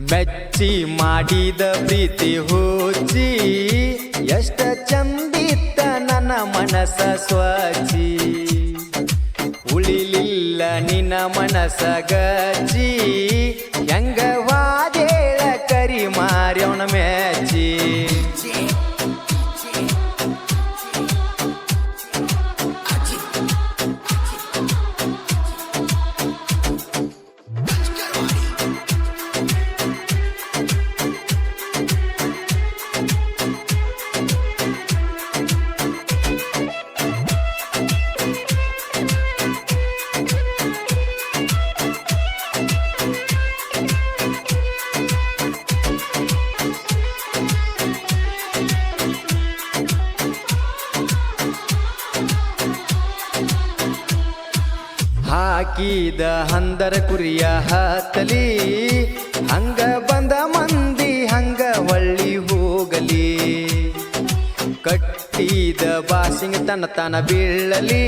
ಮೆಚ್ಚಿ ಮಾಡಿದ ಪ್ರೀತಿ ಹೂಚಿ ಎಷ್ಟ ಚಂದಿತ್ತ ನನ್ನ ಮನಸ ಸ್ವಚಿ ಉಳಿಲಿಲ್ಲ ನಿನ್ನ ಮನಸ ಗಚ್ಚಿ. ಹಾಕಿದ ಹಂದರ ಕುರಿಯ ಹತ್ತಲಿ ಹಂಗ ಬಂದ ಮಂದಿ ಹಂಗ ಒಳ್ಳಿ ಹೋಗಲಿ. ಕಟ್ಟಿದ ಬಾಸಿಂಗ್ ತನ್ನ ತನ ಬೀಳಲಿ,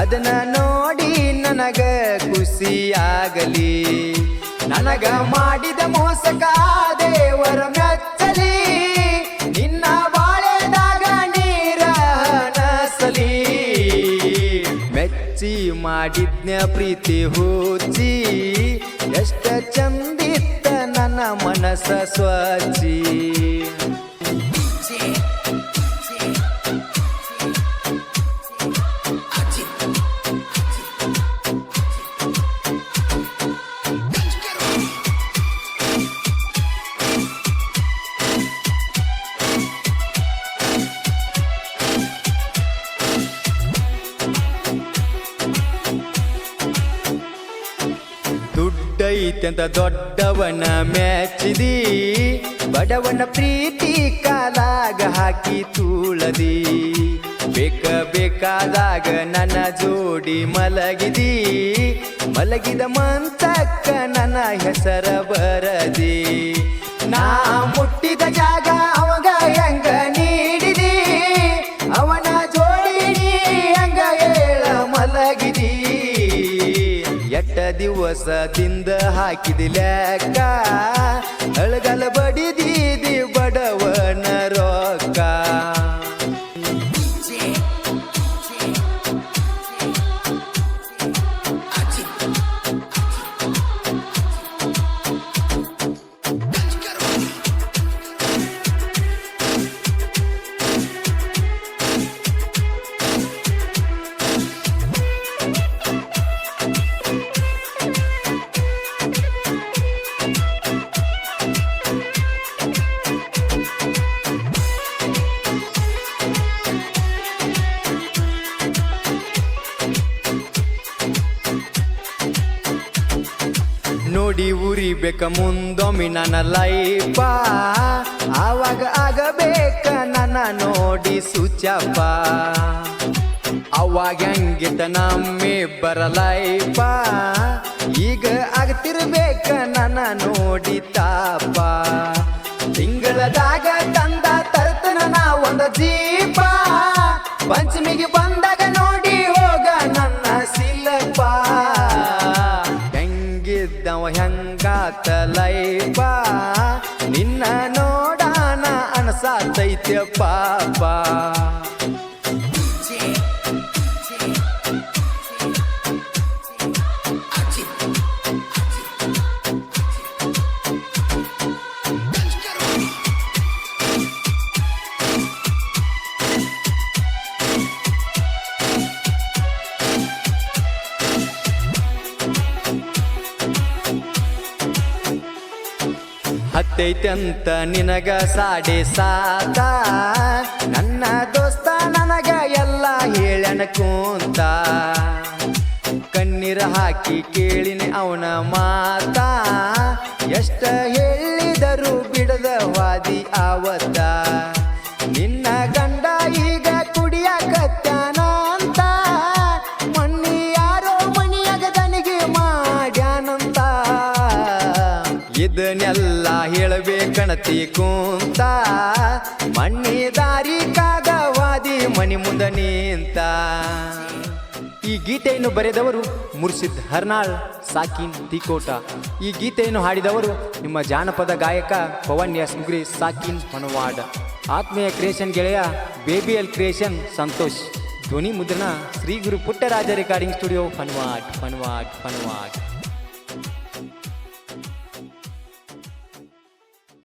ಅದನ್ನ ನೋಡಿ ನನಗ ಖುಷಿಯಾಗಲಿ. ನನಗ ಮಾಡಿದ ಮೋಸಕ ದೇವರ ಮೆಚ್ಚಲಿ ಮಾಡಿದ್ನ ಪ್ರೀತಿ ಹೋಚಿ ಎಷ್ಟ ಚಂದಿತ್ತ ನನ್ನ ಮನಸ ಸ್ವಚಿ ದುಡ್ಡೈತೆಂತ ದೊಡ್ಡವನ ಮೆಚ್ಚಿದಿ ಬಡವನ ಪ್ರೀತಿ ಕಾಲಾಗ ಹಾಕಿ ತೂಳದಿ. ಬೇಕ ಬೇಕಾದಾಗ ನನ್ನ ಜೋಡಿ ಮಲಗಿದಿ, ಮಲಗಿದ ಮಂತಕ್ಕ ನನ್ನ ಹೆಸರ ಬರದಿ. ನಾ ಮುಟ್ಟಿದ ದಿವಸದಿಂದ ತಿಂದ ಲೆಕ್ಕ ಅಳಗಲ ಬಡಿದೀದಿ ಬಡವನ ನೋಡಿ ಉರಿಬೇಕ ಮುಂದೊಮ್ಮೆ ನನ್ನ ಲೈಫ ಆವಾಗ ಆಗಬೇಕ ನನ್ನ ನೋಡಿ ಸುಚಪ್ಪ. ಅವಾಗ ಹಂಗಿದ್ದ ನಮ್ಮಿ ಬರಲೈಪ ಈಗ ಆಗ್ತಿರ್ಬೇಕ ನನ್ನ ನೋಡಿ ತಾಪ. ತಿಂಗಳದಾಗ ತಂದ ತರ್ತನ ನಾ ಒಂದು ಜೀಪ ಪಂಚಮಿಗೆ ಬಂದಾಗ ಲೈಫ ನಿನ್ನ ನೋಡಾನ ಅನಸಾತೈತೆ ಪಾಪ. ಹತ್ತೈತಂತ ನಿನಗ ಸಾಡೆ ಸಾತ ನನ್ನ ದೋಸ್ತ ನನಗ ಎಲ್ಲ ಹೇಳನ ಕೂಂತ. ಕಣ್ಣೀರ ಹಾಕಿ ಕೇಳಿನಿ ಅವನ ಮಾತ. ಎಷ್ಟ ಹೇಳಿದರು ಬಿಡದ ವಾದಿ ಆವತ್ತ. ಇದನ್ನೆಲ್ಲ ಕಣತಿ ಕುಂತ, ಮಣ್ಣಿ ದಾರಿ ಕಾಗವಾದಿ ಮಣಿ ಮುಂದ ನಿಂತ. ಈ ಗೀತೆಯನ್ನು ಬರೆದವರು ಮುರ್ಸಿದ್ ಹರ್ನಾಳ್ ಸಾಕಿನ್ ತಿಕೋಟ. ಈ ಗೀತೆಯನ್ನು ಹಾಡಿದವರು ನಿಮ್ಮ ಜಾನಪದ ಗಾಯಕ ಪವನ್ ಎಸ್ ಮುಗ್ರಿ ಸಾಕಿನ್ ಹೊನವಾಡ. ಆತ್ಮೀಯ ಕ್ರಿಯೇಷನ್ ಗೆಳೆಯ ಬೇಬಿಎಲ್ ಕ್ರಿಯೇಷನ್ ಸಂತೋಷ್. ಧ್ವನಿ ಮುದ್ರಣ ಶ್ರೀ ಗುರು ಪುಟ್ಟರಾಜ ರೆಕಾರ್ಡಿಂಗ್ ಸ್ಟುಡಿಯೋ ಫನ್ವಾಡ್ ಫನ್ವಾಡ್ ಫನ್ವಾಡ್